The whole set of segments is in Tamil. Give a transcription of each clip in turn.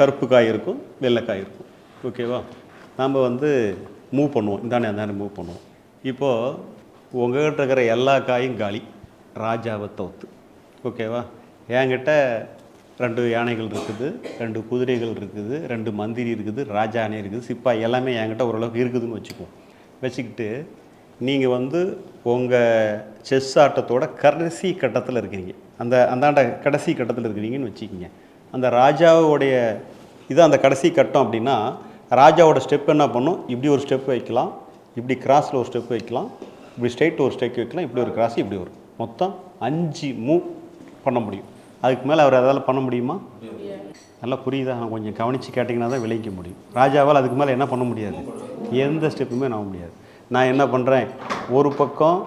கருப்பு காய் இருக்கும் வெள்ளைக்காய் இருக்கும். ஓகேவா நாம் வந்து மூவ் பண்ணுவோம். இந்தாண்டே ஆண்டி அந்த மூவ் பண்ணுவோம். இப்போது உங்ககிட்ட இருக்கிற எல்லா காயும் காலி. ராஜாவை தோத்து. ஓகேவா என்கிட்ட ரெண்டு யானைகள் இருக்குது ரெண்டு குதிரைகள் இருக்குது ரெண்டு மந்திரி இருக்குது ராஜானே இருக்குது சிப்பாய் எல்லாமே என்கிட்ட ஓரளவுக்கு இருக்குதுன்னு வச்சுக்குவோம். வச்சுக்கிட்டு நீங்கள் வந்து உங்கள் செஸ் ஆட்டத்தோட கடைசி கட்டத்தில் இருக்கிறீங்க அந்த அந்தாண்ட கடைசி கட்டத்தில் இருக்கிறீங்கன்னு வச்சுக்கிங்க. அந்த ராஜாவுடைய இது அந்த கடைசி கட்டம் அப்படின்னா ராஜாவோட ஸ்டெப் என்ன பண்ணும்? இப்படி ஒரு ஸ்டெப் வைக்கலாம் இப்படி கிராஸில் ஒரு ஸ்டெப் வைக்கலாம் இப்படி ஸ்ட்ரைட் ஒரு ஸ்டெப் வைக்கலாம் இப்படி ஒரு கிராஸ் இப்படி வரும் மொத்தம் அஞ்சு மூவ் பண்ண முடியும். அதுக்கு மேலே அவர் அதால் பண்ண முடியுமா? நல்லா புரியுதா? நான் கொஞ்சம் கவனித்து கேட்டிங்கன்னா தான் விளைவிக்க முடியும். ராஜாவால் அதுக்கு மேலே என்ன பண்ண முடியாது? எந்த ஸ்டெப்புமே நம்ப முடியாது. நான் என்ன பண்ணுறேன் ஒரு பக்கம்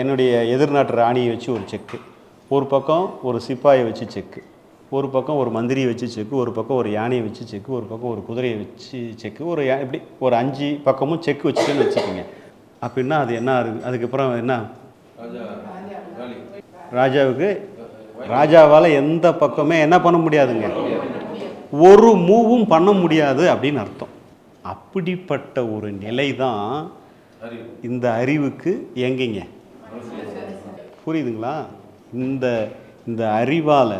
என்னுடைய எதிர்நாட்டு ராணியை வச்சு ஒரு செக்கு ஒரு பக்கம் ஒரு சிப்பாயை வச்சு செக்கு ஒரு பக்கம் ஒரு மந்திரியை வச்சு செக்கு ஒரு பக்கம் ஒரு யானையை வச்சு செக்கு ஒரு பக்கம் ஒரு குதிரையை வச்சு செக்கு. ஒரு யா- இப்படி ஒரு அஞ்சு பக்கமும் செக்கு வச்சுட்டேன்னு வச்சுக்கோங்க. அப்படின்னா அது என்ன அதுக்கப்புறம் என்ன? ராஜாவுக்கு ராஜாவால் எந்த பக்கமே என்ன பண்ண முடியாதுங்க. ஒரு மூவும் பண்ண முடியாது அப்படின்னு அர்த்தம். அப்படிப்பட்ட ஒரு நிலை தான் இந்த அறிவுக்கு எங்கேங்க புரியுதுங்களா? இந்த இந்த அறிவால்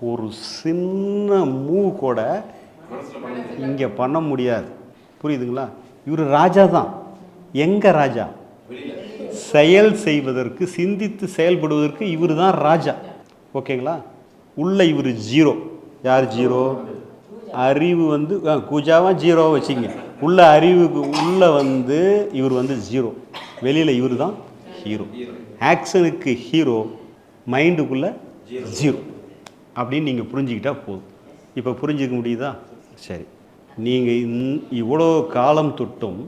ஒரு சின்ன மூவ் கூட இங்கே பண்ண முடியாது. புரியுதுங்களா? இவர் ராஜா தான். எங்கே ராஜா? செயல் செய்வதற்கு சிந்தித்து செயல்படுவதற்கு இவர் தான் ராஜா. ஓகேங்களா? உள்ள இவர் ஜீரோ. யார் ஜீரோ? அறிவு வந்து கூஜாவாக ஜீரோவாக வச்சுங்க. உள்ள அறிவுக்கு உள்ள வந்து இவர் வந்து ஜீரோ. வெளியில் இவர் தான் ஹீரோ. ஆக்ஷனுக்கு ஹீரோ மைண்டுக்குள்ளே ஜீரோ. அப்படின்னு நீங்கள் புரிஞ்சுக்கிட்டால் போதும். இப்போ புரிஞ்சுக்க முடியுதா? சரி. நீங்கள் இந் இவ்வளோ காலம் தொட்டும்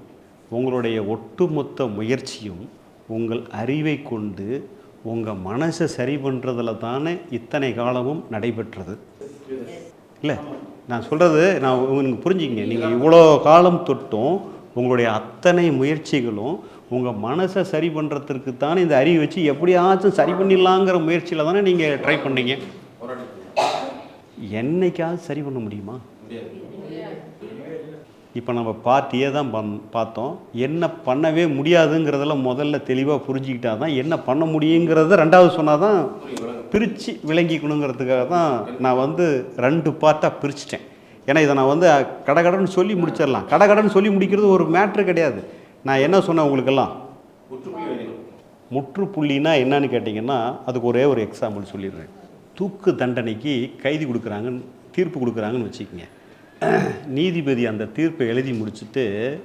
உங்களுடைய ஒட்டுமொத்த முயற்சியும் உங்கள் அறிவை கொண்டு உங்கள் மனசை சரி பண்ணுறதுல தானே இத்தனை காலமும் நடைபெற்றது. இல்லை? நான் சொல்கிறது நான் உங்களுக்கு புரிஞ்சுக்கிங்க. நீங்கள் இவ்வளோ காலம் தொட்டும் உங்களுடைய அத்தனை முயற்சிகளும் உங்கள் மனசை சரி பண்ணுறதுக்கு தானே இந்த அறிவை வச்சு எப்படியாச்சும் சரி பண்ணிடலாங்கிற முயற்சியில் தானே நீங்கள் ட்ரை பண்ணீங்க. என்னைக்காவது சரி பண்ண முடியுமா? இப்போ நம்ம பார்ட்டியே தான் பண் பார்த்தோம். என்ன பண்ணவே முடியாதுங்கிறதெல்லாம் முதல்ல தெளிவாக புரிஞ்சுக்கிட்டா தான் என்ன பண்ண முடியுங்கிறத ரெண்டாவது சொன்னால் தான் பிரித்து விளங்கிக்கணுங்கிறதுக்காக தான் நான் வந்து ரெண்டு பார்ட்டாக பிரிச்சிட்டேன். ஏன்னா இதை நான் வந்து கடகடன்னு சொல்லி முடிச்சிடலாம். கடகடன்னு சொல்லி முடிக்கிறது ஒரு மேட்ரு கிடையாது. நான் என்ன சொன்னேன் உங்களுக்கெல்லாம்? முற்றுப்புள்ளினா என்னன்னு கேட்டிங்கன்னா அதுக்கு ஒரே ஒரு எக்ஸாம்பிள் சொல்லிடுறேன். தூக்கு தண்டனைக்கு கைதி கொடுக்குறாங்கன்னு தீர்ப்பு கொடுக்குறாங்கன்னு வச்சுக்கோங்க. நீதிபதி அந்த தீர்ப்பை எழுதி முடிச்சுட்டு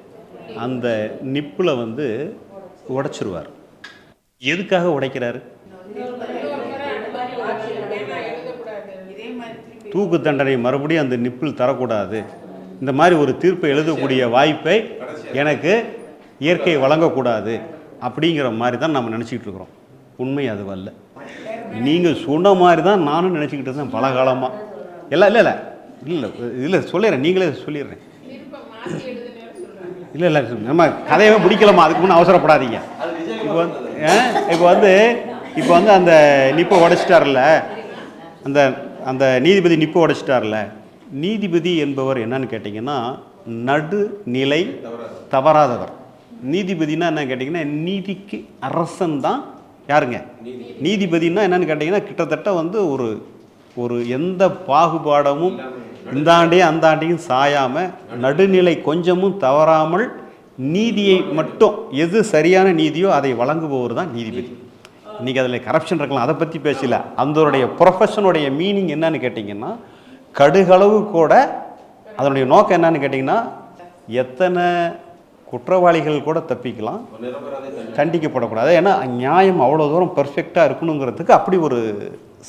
அந்த நிப்பில் வந்து உடைச்சிருவார். எதுக்காக உடைக்கிறாரு? தூக்கு தண்டனை மறுபடியும் அந்த நிப்பில் தரக்கூடாது. இந்த மாதிரி ஒரு தீர்ப்பை எழுதக்கூடிய வாய்ப்பை எனக்கு இயற்கை வழங்கக்கூடாது அப்படிங்கிற மாதிரி தான் நம்ம நினச்சிக்கிட்டு இருக்கிறோம். உண்மை அதுவல்ல நீங்கள் சொன்ன மாதிரி தான் நானும் நினச்சிக்கிட்டு இருந்தேன் பல காலமாக எல்லாம் இல்லை இல்லை. இல்லை இல்லை சொல்லிடுறேன். நீங்களே சொல்லிடுறேன். இல்லை இல்லை நம்ம கதையவே பிடிக்கலாமா அதுக்கு முன்னே அவசரப்படாதீங்க. இப்போ வந்து இப்போ வந்து இப்போ வந்து அந்த நிப்பை உடைச்சிட்டார்ல. அந்த அந்த நீதிபதி நிப்பை உடைச்சிட்டார்ல. நீதிபதி என்பவர் என்னன்னு கேட்டிங்கன்னா நடுநிலை தவறாதவர். நீதிபதினா என்ன கேட்டிங்கன்னா நீதிக்கு அரசன் தான் யாருங்க? நீதிபதினா என்னன்னு கேட்டிங்கன்னா கிட்டத்தட்ட வந்து ஒரு ஒரு எந்த பாகுபாடமும் இந்த ஆண்டையும் அந்த ஆண்டையும் சாயாமல் நடுநிலை கொஞ்சமும் தவறாமல் நீதியை மட்டும் எது சரியான நீதியோ அதை வழங்குபவர் தான் நீதிபதி. இன்றைக்கி அதில் கரப்ஷன் இருக்கலாம் அதை பற்றி பேசல. அந்தோடைய ப்ரொஃபஷனுடைய மீனிங் என்னன்னு கேட்டிங்கன்னா கடுகளவு கூட அதனுடைய நோக்கம் என்னன்னு கேட்டிங்கன்னா எத்தனை குற்றவாளிகள் கூட தப்பிக்கலாம். தண்டிக்கப்படக்கூடாது ஏன்னா நியாயம் அவ்வளோ தூரம் பர்ஃபெக்டாக இருக்கணுங்கிறதுக்கு அப்படி ஒரு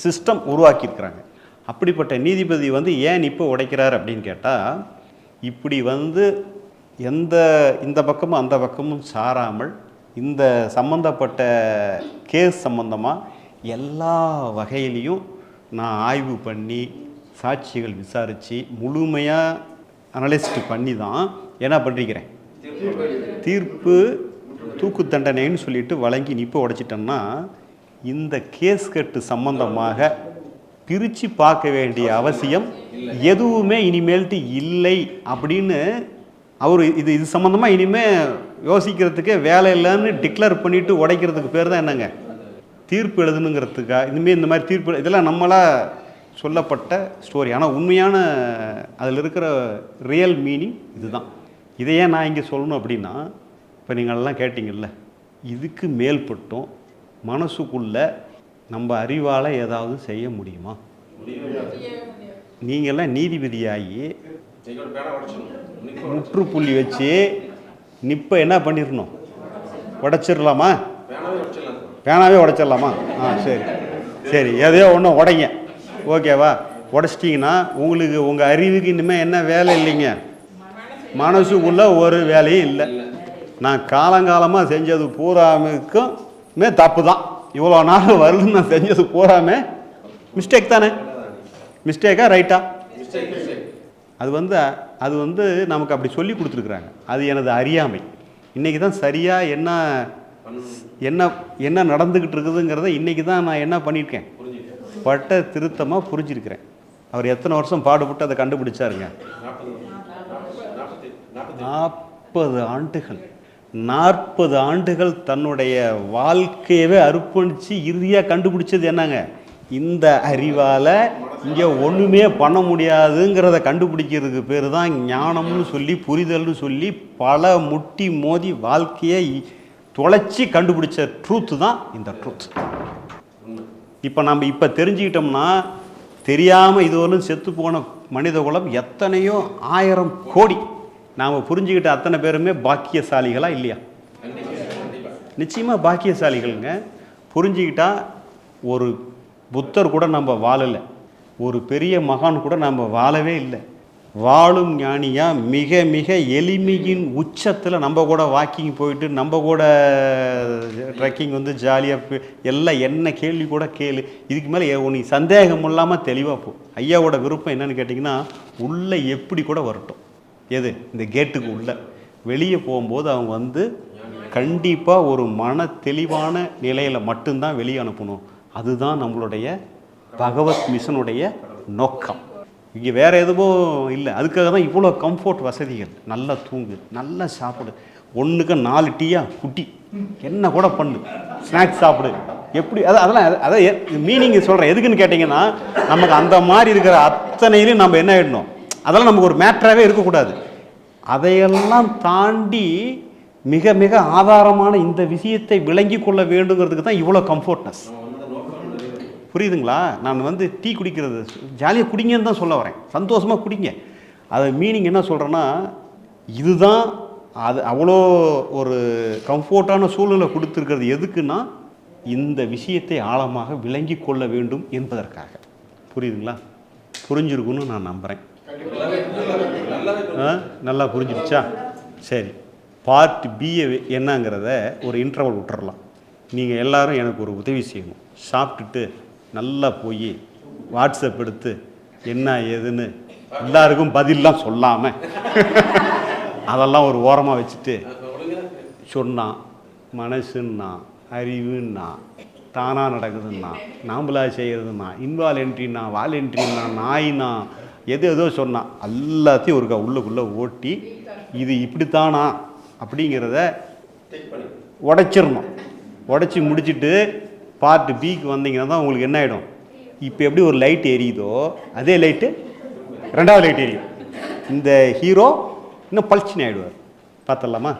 சிஸ்டம் உருவாக்கியிருக்கிறாங்க. அப்படிப்பட்ட நீதிபதி வந்து ஏன் இப்போ உடைக்கிறார் அப்படின்னு கேட்டால் இப்படி வந்து எந்த இந்த பக்கமும் அந்த பக்கமும் சாராமல் இந்த சம்பந்தப்பட்ட கேஸ் சம்பந்தமாக எல்லா வகையிலையும் நான் ஆய்வு பண்ணி சாட்சிகள் விசாரித்து முழுமையாக அனலிஸ்ட் பண்ணி தான் என்ன பண்ணிருக்கிறேன் தீர்ப்பு தூக்கு தண்டனைன்னு சொல்லிட்டு வழங்கி நிப்ப உடைச்சிட்டோம்னா இந்த கேஸ் கட்டு சம்பந்தமாக பிரித்து பார்க்க வேண்டிய அவசியம் எதுவுமே இனிமேல்ட்டு இல்லை அப்படின்னு அவர் இது இது சம்மந்தமாக இனிமேல் யோசிக்கிறதுக்கே வேலை இல்லைன்னு டிக்ளேர் பண்ணிவிட்டு உடைக்கிறதுக்கு பேர் தான் என்னங்க? தீர்ப்பு எழுதணுங்கிறதுக்கா? இனிமேல் இந்த மாதிரி தீர்ப்பு இதெல்லாம் நம்மளாக சொல்லப்பட்ட ஸ்டோரி ஆனால் உண்மையான அதில் இருக்கிற ரியல் மீனிங் இதுதான். இதை ஏன் நான் இங்கே சொல்லணும் அப்படின்னா இப்போ நீங்கள்லாம் கேட்டிங்கல்ல இதுக்கு மேல்பட்டும் மனசுக்குள்ளே நம்ம அறிவால் ஏதாவது செய்ய முடியுமா? நீங்கள்லாம் நீதிபதியாகி முற்றுப்புள்ளி வச்சு நிப்ப என்ன பண்ணிடணும்? உடைச்சிடலாமா? பேனாவே உடைச்சிடலாமா? ஆ சரி. சரி எதையோ ஒன்று உடைங்க. ஓகேவா? உடச்சிட்டிங்கன்னா உங்களுக்கு உங்கள் அறிவுக்கு இனிமேல் என்ன வேலை இல்லைங்க? மனசுக்குள்ள ஒரு வேலையும் இல்லை. நான் காலங்காலமாக செஞ்சது பூராமுக்குமே தப்பு தான். இவ்வளோ நாள் வருது நான் செஞ்சது பூராமே மிஸ்டேக் தானே? மிஸ்டேக்கா ரைட்டா அது வந்து அது வந்து நமக்கு அப்படி சொல்லி கொடுத்துருக்குறாங்க. அது எனது அறியாமை. இன்றைக்கி தான் சரியாக என்ன என்ன என்ன நடந்துக்கிட்டு இருக்குதுங்கிறத இன்றைக்கி தான் நான் என்ன பண்ணியிருக்கேன்? பட்ட திருத்தமாக புரிஞ்சிருக்கிறேன். அவர் எத்தனை வருஷம் பாடுபட்டு அதை கண்டுபிடிச்சாருங்க? நாற்பது. ஆண்டுகள். நாற்பது ஆண்டுகள் தன்னுடைய வாழ்க்கையவே அர்ப்பணித்து இறுதியாக கண்டுபிடிச்சது என்னங்க? இந்த அறிவால் இங்கே ஒன்றுமே பண்ண முடியாதுங்கிறத கண்டுபிடிக்கிறதுக்கு பேர் தான் ஞானம்னு சொல்லி புரிதல்னு சொல்லி பல முட்டி மோதி வாழ்க்கையை தொலைச்சி கண்டுபிடிச்ச ட்ரூத்து தான் இந்த ட்ரூத் இப்போ நம்ம இப்போ தெரிஞ்சுக்கிட்டோம்னா தெரியாமல் இதுவரையும் செத்து போன மனித குலம் எத்தனையோ ஆயிரம் கோடி. நாம் புரிஞ்சுக்கிட்ட அத்தனை பேருமே பாக்கியசாலிகளா இல்லையா? நிச்சயமாக பாக்கியசாலிகள்ங்க. புரிஞ்சுக்கிட்டா ஒரு புத்தர் கூட நம்ம வாழலை. ஒரு பெரிய மகான் கூட நம்ம வாழவே இல்லை. வாழும் ஞானியாக மிக மிக எளிமையின் உச்சத்தில் நம்ம கூட வாக்கிங் போயிட்டு நம்ம கூட ட்ரெக்கிங் வந்து ஜாலியாக எல்லாம் என்ன கேள்வி கூட கேளு. இதுக்கு மேலே உனக்கு சந்தேகம் இல்லாமல் தெளிவாக போ. ஐயாவோட விருப்பம் என்னன்னு கேட்டிங்கன்னா உள்ளே எப்படி கூட வரட்டும். எது? இந்த கேட்டுக்கு உள்ள. வெளியே போகும்போது அவங்க வந்து கண்டிப்பாக ஒரு மன தெளிவான நிலையில் மட்டும்தான் வெளியே அனுப்பணும். அதுதான் நம்மளுடைய பகவத் மிஷனுடைய நோக்கம். இங்கே வேறு எதுவும் இல்லை. அதுக்காக தான் இவ்வளோ கம்ஃபோர்ட் வசதிகள். நல்லா தூங்கு நல்லா சாப்பிடு. ஒன்றுக்கு நாலு டீயா? குட்டி. என்ன கூட பண்ணு. ஸ்நாக்ஸ் சாப்பிடு. எப்படி? அது அதெல்லாம் அதான் மீனிங் சொல்கிறேன் எதுக்குன்னு கேட்டிங்கன்னா நமக்கு அந்த மாதிரி இருக்கிற அத்தனையிலையும் நம்ம என்ன ஆகிடணும் அதெல்லாம் நமக்கு ஒரு மேட்டராகவே இருக்கக்கூடாது. அதையெல்லாம் தாண்டி மிக மிக ஆதாரமான இந்த விஷயத்தை விளங்கி கொள்ள வேண்டுங்கிறதுக்கு தான் இவ்வளோ கம்ஃபோர்ட்னஸ் புரியுதுங்களா? நான் வந்து டீ குடிக்கிறது ஜாலியாக குடிங்கன்னு தான் சொல்ல வரேன். சந்தோஷமாக குடிங்க. அது மீனிங் என்ன சொல்கிறேன்னா இதுதான் அது அவ்வளோ ஒரு கம்ஃபோர்ட்டான சூழ்நிலை கொடுத்துருக்கிறது எதுக்குன்னா இந்த விஷயத்தை ஆழமாக விளங்கி கொள்ள வேண்டும் என்பதற்காக. புரியுதுங்களா? புரிஞ்சிருக்குன்னு நான் நம்புகிறேன் நல்லா புரிஞ்சிருச்சா? சரி. பார்ட் பிஏ என்னங்கிறத ஒரு இன்டர்வல் விட்டுறலாம். நீங்கள் எல்லாரும் எனக்கு ஒரு உதவி செய்யணும். சாப்பிட்டுட்டு நல்லா போய் வாட்ஸ்அப் எடுத்து என்ன ஏதுன்னு எல்லாருக்கும் பதிலாம் சொல்லாமல் அதெல்லாம் ஒரு ஓரமாக வச்சுட்டு சொன்னான். மனசுன்னா அறிவுன்னா தானாக நடக்குதுன்னா நாம்பளா செய்கிறதுன்னா இன்வாலென்ட்ரின்னா வாலென்ட்ரின்னா நாயினா எது எதோ சொன்னான். எல்லாத்தையும் ஒரு உள்ளுக்குள்ளே ஓட்டி இது இப்படித்தானா அப்படிங்கிறத உடைச்சிடணும். உடச்சி முடிச்சுட்டு பார்ட் பிக்கு வந்தீங்கன்னா தான் உங்களுக்கு என்ன ஆகிடும் இப்போ எப்படி ஒரு லைட் எரியுதோ அதே லைட்டு ரெண்டாவது லைட் எரியும். இந்த ஹீரோ இன்னும் பளிச்சுன்னு ஆகிடுவார் பார்த்தலாமா